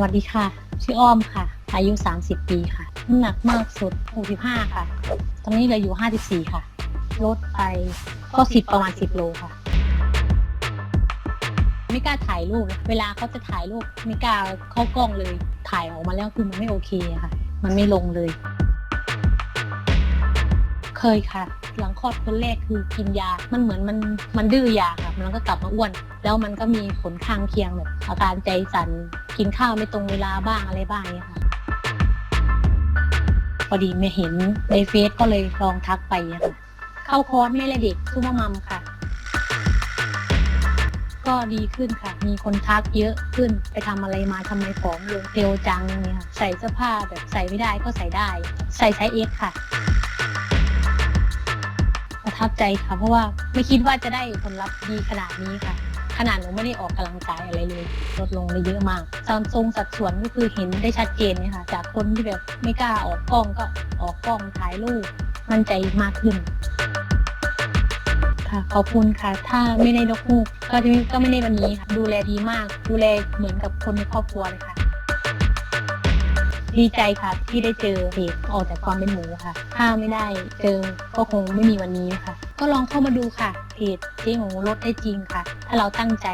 วัสดีค่ะ ชื่ออ้อมค่ะ อายุ 30 ปีค่ะ น้ำหนักมากสุด 65 ค่ะ ตอนนี้เหลืออยู่ 54 ค่ะ ลดไปก็ 10 ประมาณ 10 โลค่ะ ไม่กล้าถ่ายรูปเวลาเขาจะถ่ายรูปไม่กล้าเข้ากล้องเลย ถ่ายออกมาแล้วคือมันไม่โอเคอะค่ะ มันไม่ลงเลย เคยค่ะ หลังคลอดคนแรกคือกินยา มันเหมือนมันมันดื้อยาค่ะ มันก็กลับมาอ้วน แล้วมันก็มีผลข้างเคียงแบบอาการใจสั่น กินข้าวไม่ตรงเวลาบ้างอะไรบ้างเนี่ยค่ะ พอดีไม่เห็นในเฟซก็เลยลองทักไปอะค่ะ เข้าคอร์สแม่และเด็กซูเปอร์มัมค่ะ ก็ดีขึ้นค่ะ มีคนทักเยอะขึ้น ไปทำอะไรมาทำไมผอมลงเร็วจังเนี่ยค่ะ ใส่เสื้อผ้าแบบใส่ไม่ได้ก็ใส่ได้ ใส่ไซส์เอสค่ะ ทับใจค่ะ เพราะว่าไม่คิดว่าจะได้ผลลัพธ์ดีขนาดนี้ค่ะ ขนาดหนูไม่ได้ออกกำลังกายอะไรเลยลดลงเลยเยอะมากตอนทรงสัดส่วนก็คือเห็นได้ชัดเจนเนี่ยค่ะ จากคนที่แบบไม่กล้าออกกล้องก็ออกกล้องถ่ายรูปมั่นใจมากขึ้นค่ะขอบคุณค่ะ ถ้าไม่ได้นกฮูกก็จะก็ไม่ได้วันนี้ค่ะ ดูแลดีมาก ดูแลเหมือนกับคนในครอบครัวเลยค่ะ ดีใจค่ะที่ได้เจอเพจออกจากความเป็นหมูค่ะ ถ้าไม่ได้เจอก็คงไม่มีวันนี้ค่ะ ก็ลองเข้ามาดูค่ะเพจเจ๊หมูลดได้จริงค่ะ ถ้าเราตั้งใจ